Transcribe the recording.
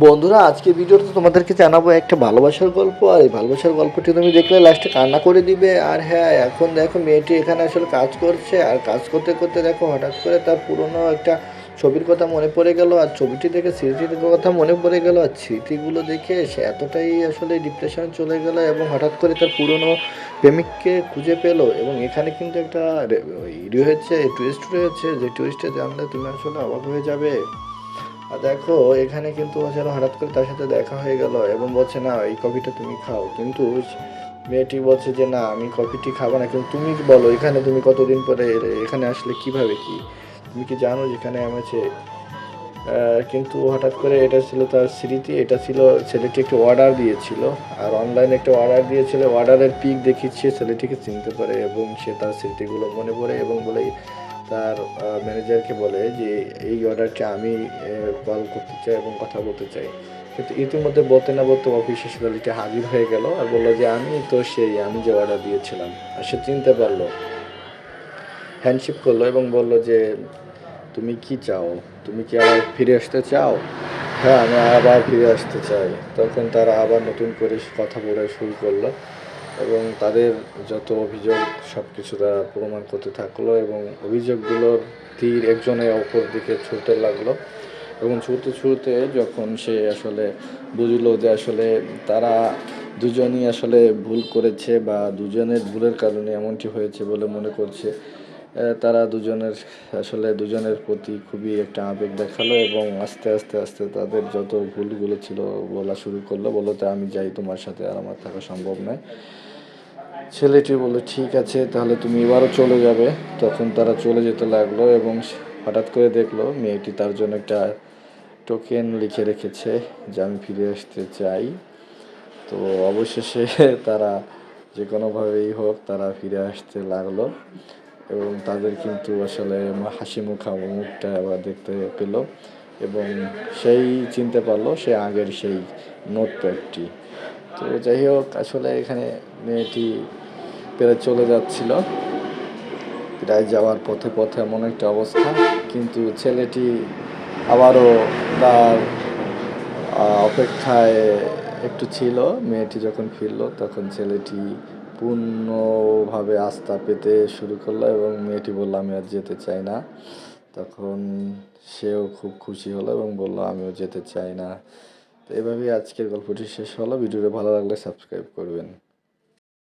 বন্ধুরা, আজকে ভিডিওতে তোমাদেরকে জানাব একটা ভালোবাসার গল্প, আর এই ভালোবাসার গল্পটি তুমি দেখলে লাস্টে কান্না করে দিবে। আর হ্যাঁ এখন দেখো মেয়েটি এখানে আসলে কাজ করছে, আর কাজ করতে করতে দেখো হঠাৎ করে তার পুরনো একটা ছবির কথা মনে পড়ে গেল, আর ছবিটি দেখে স্মৃতির কথা মনে পড়ে গেল, আর স্মৃতিগুলো দেখে সে এতটাই আসলে ডিপ্রেশন চলে গেল এবং হঠাৎ করে তার পুরনো প্রেমিককে খুঁজে পেল এবং এখানে কিন্তু একটা রে- ই রয়েছে টুরিস্ট রয়েছে, যে টুরিস্টে জানলে তুমি আসলে অবাক হয়ে যাবে। দেখো, এখানে কিন্তু আসলে হঠাৎ করে তার সাথে দেখা হয়ে গেল এবং বলছে, না, এই কফিটা তুমি খাও। কিন্তু মেয়েটি বলছে যে, না, আমি কফিটি খাব না। কিন্তু তুমি বলো, এখানে তুমি কতদিন পরে? এখানে আসলে কীভাবে কি? তুমি কি জানো যেখানে আছে কিন্তু হঠাৎ করে এটা ছিল তার স্মৃতি, এটা ছিল ছেলেটি একটি অর্ডার দিয়েছিল। আর অনলাইনে একটা অর্ডার দিয়েছিল। অর্ডারের পিক দেখিয়েছে ছেলেটিকে চিনতে পারে এবং সে তার স্মৃতিগুলো মনে পড়ে এবং বলে তার ম্যানেজারকে বলে যে, এই অর্ডারটা আমি কল করতে চাই এবং কথা বলতে চাই। কিন্তু ইতিমধ্যে বলতে না বলতে অফিসে ছেলেটি হাজির হয়ে গেল আর বলল যে, আমি তো সেই, আমি যে অর্ডার দিয়েছিলাম। আর সে চিনতে পারল হ্যান্ডশিপ করল এবং বলল যে, তুমি কি চাও? তুমি কি আবার ফিরে আসতে চাও? হ্যাঁ আমি আবার ফিরে আসতে চাই। তখন তারা আবার নতুন করে কথা বলে শুরু করল। এবং তাদের যত অভিযোগ সব কিছু তারা প্রমাণ করতে থাকল এবং অভিযোগগুলোর তীর একজনে অপর দিকে ছুটতে লাগল। এবং ছুটতে ছুটতে যখন সে আসলে বুঝলো যে আসলে তারা দুজনই আসলে ভুল করেছে বা দুজনের ভুলের কারণে এমনটি হয়েছে বলে মনে করছে তারা দুজনের, আসলে দুজনের প্রতি খুবই একটা আবেগ দেখাল এবং আস্তে আস্তে আস্তে তাদের যত ভুলগুলো ছিল বলা শুরু করল বলো তো আমি যাই তোমার সাথে আর আমার থাকা সম্ভব নয়। ছেলেটি বলল, ঠিক আছে, তাহলে তুমি এবারও চলে যাবে। তখন তারা চলে যেতে লাগল এবং হঠাৎ করে দেখল মেয়েটি তার জন্য একটা টোকেন লিখে রেখেছে যে আমি ফিরে আসতে চাই। তো অবশেষে তারা যে কোনোভাবেই হোক তারা ফিরে আসতে লাগল। এবং তাদের কিন্তু আসলে হাসি মুখা মুখটা আবার দেখতে পেল এবং সেই চিনতে পারল সে আগের সেই নোটপ্যাডটি তো যাই হোক, আসলে এখানে মেয়েটি পেরে চলে যাচ্ছিল। প্রায় যাওয়ার পথে পথে এমন একটা অবস্থা, কিন্তু ছেলেটি আবারও তার অপেক্ষায় একটু ছিল। মেয়েটি যখন ফিরলো, তখন ছেলেটি পূর্ণভাবে আস্থা পেতে শুরু করল এবং মেয়েটি বলল, আমি আর যেতে চাই না। তখন সেও খুব খুশি হলো এবং বলল, আমিও যেতে চাই না। তো এভাবেই আজকের গল্পটি শেষ হলো। ভিডিওটা ভালো লাগলে সাবস্ক্রাইব করবেন।